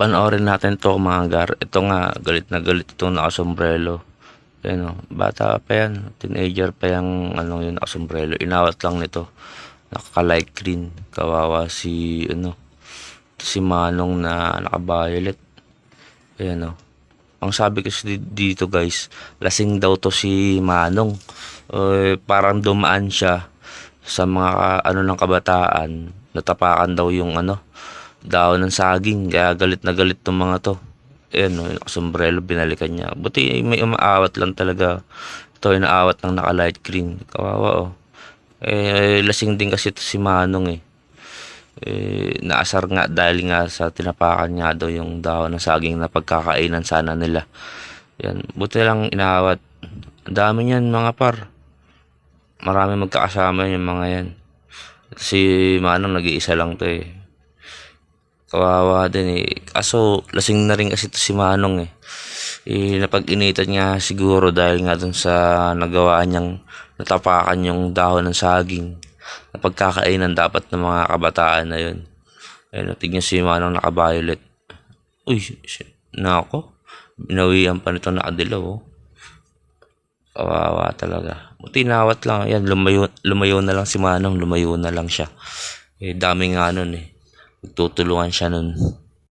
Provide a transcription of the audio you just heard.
Panoorin natin to mga gar. Ito nga, galit na galit itong nakasombrelo. Ayan o, bata pa yan. Teenager pa yung ano yun, nakasombrelo. Inawat lang nito. Nakaka-light green. Kawawa si, ano, si Manong na naka-violet. Ayan o. Ang sabi kasi di- dito guys, lasing daw to si Manong. Eh, parang dumaan siya sa mga ano ng kabataan. Natapakan daw yung ano, daon ng saging. Kaya galit na galit tong mga to. Ayan o, yung sombrero binalikan niya. Buti may umaawat lang talaga. Ito yung naawat ng naka-light green. Kawawa o. Eh, lasing din kasi to si Manong eh eh, naasar nga dahil nga sa tinapakan niya daw yung dahon ng saging na pagkakainan sana nila. Yan, buti lang inawat. Ang dami niyan mga par. Marami magkakasama yung mga yan. Si Manong nag-iisa lang to eh. Kawawa din eh. Kaso lasing na rin kasi to si Manong eh. Eh, napag-initan niya siguro dahil nga dun sa nagawa niyang natapakan yung dahon ng saging na pagkakainan dapat ng mga kabataan na yun. Ayun, tignan si Manong naka-violet. Uy, shit. Nako. Binawian pa nito nakadilaw, oh. Kawawa talaga. Buti nawat lang. Yan, lumayo, lumayo na lang si Manong. Lumayo na lang siya. Eh, dami nga nun eh. Nagtutulungan siya nun.